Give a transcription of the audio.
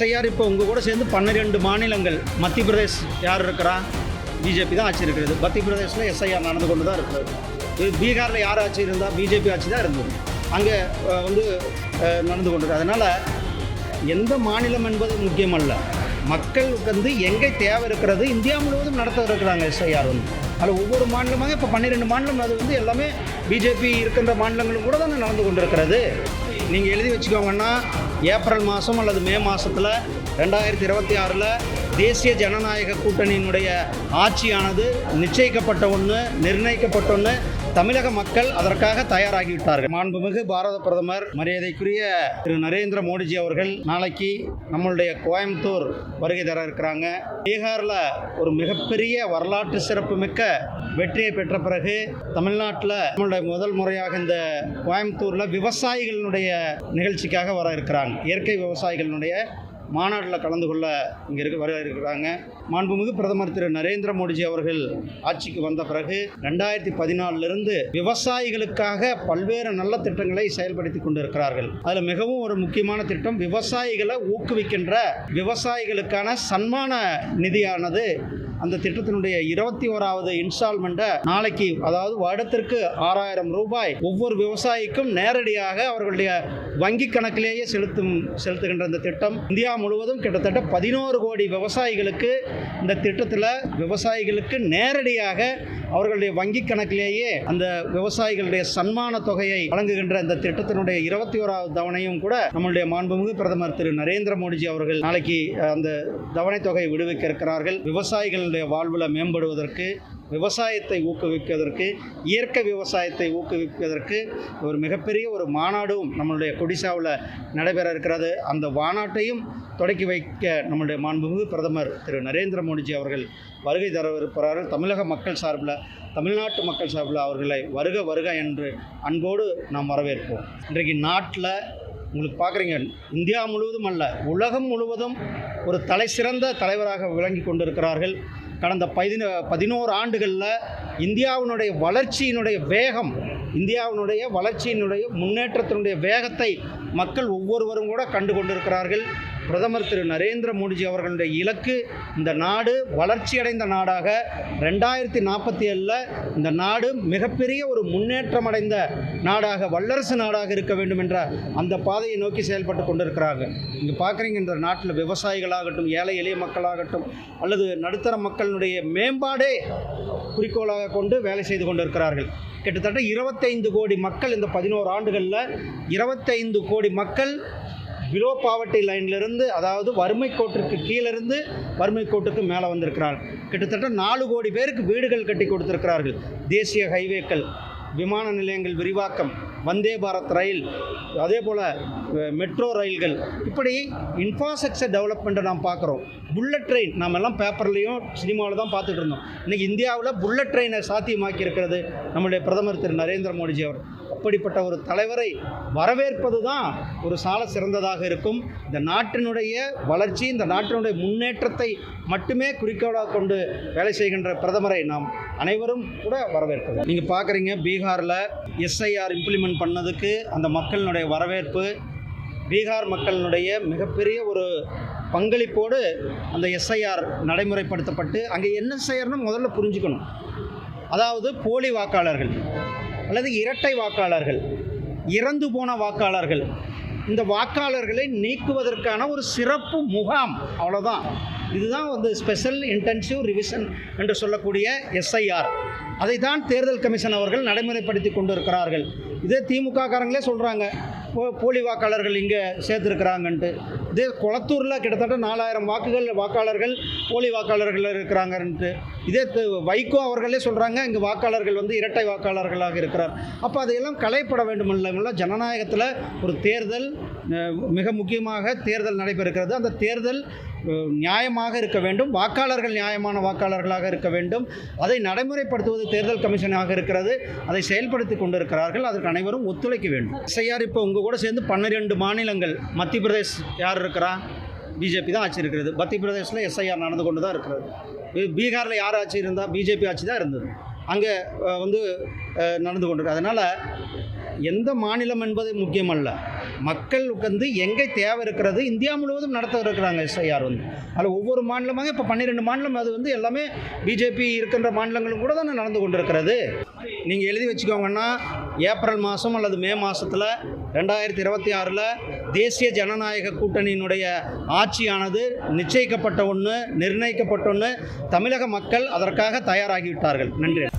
SIR இப்போ உங்கள் கூட சேர்ந்து பன்னிரெண்டு மாநிலங்கள் மத்திய பிரதேஷ் யார் இருக்கிறா? பிஜேபி தான் ஆட்சி இருக்கிறது. மத்திய பிரதேசில் எஸ்ஐஆர் நடந்து கொண்டு தான் இருக்கிறது. இது பீகாரில் யார் ஆட்சி இருந்தால் பிஜேபி ஆட்சி தான் இருந்தது. அங்கே வந்து நடந்து கொண்டு அதனால் எந்த மாநிலம் என்பது முக்கியமல்ல. மக்களுக்கு வந்து எங்கே தேவை இருக்கிறது இந்தியா முழுவதும் நடத்த இருக்கிறாங்க எஸ்ஐஆர் வந்து. அதில் ஒவ்வொரு மாநிலமாக இப்போ பன்னிரெண்டு மாநிலம் அது வந்து எல்லாமே பிஜேபி இருக்கின்ற மாநிலங்களும் கூட தானே நடந்து கொண்டிருக்கிறது. நீங்கள் எழுதி வச்சுக்கோங்கன்னா ஏப்ரல் மாதம் அல்லது மே மாதத்தில் ரெண்டாயிரத்தி இருபத்தி ஆறில் தேசிய ஜனநாயக கூட்டணியினுடைய ஆட்சியானது நிச்சயிக்கப்பட்ட ஒன்று நிர்ணயிக்கப்பட்ட ஒன்று தமிழக மக்கள் அதற்காக தயாராகிவிட்டார்கள். மாண்புமிகு பாரத பிரதமர் மரியாதைக்குரிய திரு நரேந்திர மோடிஜி அவர்கள் நாளைக்கு நம்மளுடைய கோயம்புத்தூர் வருகை தர இருக்கிறாங்க. பீகாரில் ஒரு மிகப்பெரிய வரலாற்று சிறப்புமிக்க வெற்றியை பெற்ற பிறகு தமிழ்நாட்டில் நம்மளுடைய முதல் முறையாக இந்த கோயம்புத்தூரில் விவசாயிகளினுடைய நிகழ்ச்சிக்காக வர இருக்கிறாங்க. இயற்கை விவசாயிகளினுடைய மாநாட்டில் கலந்து கொள்ள இங்கே இருக்க வர இருக்கிறாங்க. மாண்புமிகு பிரதமர் திரு நரேந்திர மோடிஜி அவர்கள் ஆட்சிக்கு வந்த பிறகு ரெண்டாயிரத்தி பதினாலிருந்து விவசாயிகளுக்காக பல்வேறு நல்ல திட்டங்களை செயல்படுத்தி கொண்டிருக்கிறார்கள். அதில் மிகவும் ஒரு முக்கியமான திட்டம் விவசாயிகளை ஊக்குவிக்கின்ற விவசாயிகளுக்கான சன்மான நிதியானது அந்த திட்டத்தினுடைய இருபத்தி ஓராவது இன்ஸ்டால்மெண்ட்டை நாளைக்கு அதாவது வருடத்திற்கு ஆறாயிரம் ரூபாய் ஒவ்வொரு விவசாயிக்கும் நேரடியாக அவர்களுடைய வங்கி கணக்கிலேயே செலுத்தும் செலுத்துகின்ற இந்த திட்டம். இந்தியா முழுவதும் கிட்டத்தட்ட பதினோரு கோடி விவசாயிகளுக்கு இந்த திட்டத்தில் விவசாயிகளுக்கு நேரடியாக அவர்களுடைய வங்கி கணக்கிலேயே அந்த விவசாயிகளுடைய சன்மான தொகையை வழங்குகின்ற இந்த திட்டத்தினுடைய இருபத்தி ஓராவது தவணையும் கூட நம்மளுடைய மாண்புமிகு பிரதமர் திரு நரேந்திர மோடிஜி அவர்கள் நாளைக்கு அந்த தவணை தொகை விடுவிக்க இருக்கிறார்கள். விவசாயிகளுடைய வாழ்வில் மேம்படுவதற்கு விவசாயத்தை ஊக்குவிப்பதற்கு இயற்கை விவசாயத்தை ஊக்குவிப்பதற்கு ஒரு மிகப்பெரிய ஒரு மாநாடும் நம்மளுடைய கொடிசாவில் நடைபெற இருக்கிறது. அந்த மாநாட்டையும் தொடக்கி வைக்க நம்மளுடைய மாண்புமிகு பிரதமர் திரு நரேந்திர மோடிஜி அவர்கள் வருகை தரவிருப்பார்கள் தமிழக மக்கள் சார்பில் தமிழ்நாட்டு மக்கள் சார்பில் அவர்களை வருக வருக என்று அன்போடு நாம் வரவேற்போம். இன்றைக்கு நாட்டில் உங்களுக்கு பார்க்குறீங்க இந்தியா முழுவதும் அல்ல உலகம் முழுவதும் ஒரு தலை சிறந்த தலைவராக விளங்கி கொண்டிருக்கிறார்கள். கடந்த பதின பதினோரு ஆண்டுகளில் இந்தியாவினுடைய வளர்ச்சியினுடைய வேகம் இந்தியாவினுடைய வளர்ச்சியினுடைய முன்னேற்றத்தினுடைய வேகத்தை மக்கள் ஒவ்வொருவரும் கூட கண்டு கொண்டிருக்கிறார்கள். பிரதமர் திரு நரேந்திர மோடிஜி அவர்களுடைய இலக்கு இந்த நாடு வளர்ச்சியடைந்த நாடாக. ரெண்டாயிரத்தி நாற்பத்தி ஏழில் இந்த நாடு மிகப்பெரிய ஒரு முன்னேற்றமடைந்த நாடாக வல்லரசு நாடாக இருக்க வேண்டும் என்ற அந்த பாதையை நோக்கி செயல்பட்டு கொண்டிருக்கிறாங்க இங்கே பார்க்குறீங்க இந்த நாட்டில் விவசாயிகளாகட்டும் ஏழை எளிய மக்களாகட்டும் அல்லது நடுத்தர மக்களினுடைய மேம்பாடே குறிக்கோளாக கொண்டு வேலை செய்து கொண்டிருக்கிறார்கள். கிட்டத்தட்ட இருபத்தைந்து கோடி மக்கள் இந்த பதினோரு ஆண்டுகளில் இருபத்தைந்து கோடி மக்கள் பிலோ பாவர்ட்டி லைன்லேருந்து அதாவது வறுமை கோட்டிற்கு கீழிருந்து வறுமை கோட்டுக்கு மேலே வந்திருக்கிறார்கள். கிட்டத்தட்ட நாலு கோடி பேருக்கு வீடுகள் கட்டி கொடுத்துருக்கிறார்கள். தேசிய ஹைவேக்கள் விமான நிலையங்கள் விரிவாக்கம். வந்தே பாரத் ரயில் அதே போல் மெட்ரோ ரயில்கள். இப்படி இன்ஃப்ராஸ்ட்ரக்சர் டெவலப்மெண்ட்டை நாம் பார்க்குறோம். புல்லட் ட்ரெயின் நாம் எல்லாம் பேப்பர்லேயும் சினிமாவில் தான் பார்த்துட்டு இருந்தோம். இன்றைக்கி இந்தியாவில் புல்லட் ட்ரெயினை சாத்தியமாக்கி இருக்கிறது நம்முடைய பிரதமர் திரு. நரேந்திர மோடிஜி அவர். அப்படிப்பட்ட ஒரு தலைவரை வரவேற்பது தான் ஒரு சால சிறந்ததாக இருக்கும். இந்த நாட்டினுடைய வளர்ச்சி இந்த நாட்டினுடைய முன்னேற்றத்தை மட்டுமே குறிக்கோளாக கொண்டு வேலை செய்கின்ற பிரதமரை நாம் அனைவரும் கூட வரவேற்கிறோம். நீங்கள் பார்க்குறீங்க பீகாரில் எஸ்ஐஆர் இம்ப்ளிமெண்ட் பண்ணதுக்கு அந்த மக்களினுடைய வரவேற்பு பீகார் மக்களினுடைய மிகப்பெரிய ஒரு பங்களிப்போடு அந்த எஸ்ஐஆர் நடைமுறைப்படுத்தப்பட்டு அங்கே என்ன செய்யறதுன்னு முதல்ல புரிஞ்சுக்கணும். அதாவது போலி வாக்காளர்கள் அல்லது இரட்டை வாக்காளர்கள் இறந்து போன வாக்காளர்கள் இந்த வாக்காளர்களை நீக்குவதற்கான ஒரு சிறப்பு முகாம் அவ்வளோதான் இதுதான் வந்து ஸ்பெஷல் இன்டென்சிவ் ரிவிஷன் என்று சொல்லக்கூடிய எஸ்ஐஆர். அதை தான் தேர்தல் கமிஷன் அவர்கள் நடைமுறைப்படுத்தி கொண்டிருக்கிறார்கள். இதே திமுக காரங்களே சொல்கிறாங்க போ போலி வாக்காளர்கள் இங்கே சேர்த்துருக்குறாங்கன்ட்டு. இதே குளத்தூரில் கிட்டத்தட்ட நாலாயிரம் வாக்குகள் வாக்காளர்கள் போலி வாக்காளர்கள் இருக்கிறாங்கன்ட்டு. இதே வைகோ அவர்களே சொல்கிறாங்க இங்கே வாக்காளர்கள் வந்து இரட்டை வாக்காளர்களாக இருக்கிறார். அப்போ அதையெல்லாம் களைப்பட வேண்டும் இல்லை ஜனநாயகத்தில் ஒரு தேர்தல் மிக முக்கியமாக தேர்தல் நடைபெறுகிறது. அந்த தேர்தல் நியாயமாக இருக்க வேண்டும். வாக்காளர்கள் நியாயமான வாக்காளர்களாக இருக்க வேண்டும். அதை நடைமுறைப்படுத்துவது தேர்தல் கமிஷனாக இருக்கிறது. அதை செயல்படுத்தி கொண்டிருக்கிறார்கள். அதற்கு அனைவரும் ஒத்துழைக்க வேண்டும். எஸ்ஐஆர் இப்போ உங்கள் கூட சேர்ந்து பன்னிரெண்டு மாநிலங்கள் மத்திய பிரதேஷ் யார் இருக்கிறா? பிஜேபி தான் ஆட்சி இருக்கிறது. மத்திய பிரதேசில் எஸ்ஐஆர் நடந்து கொண்டு தான் இருக்கிறது. பீகாரில் யார் ஆட்சி இருந்தால் பிஜேபி ஆட்சி தான் இருந்தது. அங்கே வந்து நடந்து கொண்டிருக்கு. அதனால் எந்த மாநிலம் என்பது முக்கியமல்ல. மக்களுக்கு வந்து எங்கே தேவை இருக்கிறது இந்தியா முழுவதும் நடத்த இருக்கிறாங்க எஸ்ஐஆர் வந்து. அதில் ஒவ்வொரு மாநிலமாக இப்போ பன்னிரெண்டு மாநிலம் அது வந்து எல்லாமே பிஜேபி இருக்கின்ற மாநிலங்களும் கூட தானே நடந்து கொண்டிருக்கிறது. நீங்கள் எழுதி வச்சுக்கோங்கன்னா ஏப்ரல் மாதம் அல்லது மே மாதத்தில் ரெண்டாயிரத்தி இருபத்தி ஆறில் தேசிய ஜனநாயக கூட்டணியினுடைய ஆட்சியானது நிச்சயிக்கப்பட்ட ஒன்று நிர்ணயிக்கப்பட்ட ஒன்று தமிழக மக்கள் அதற்காக தயாராகிவிட்டார்கள். நன்றி.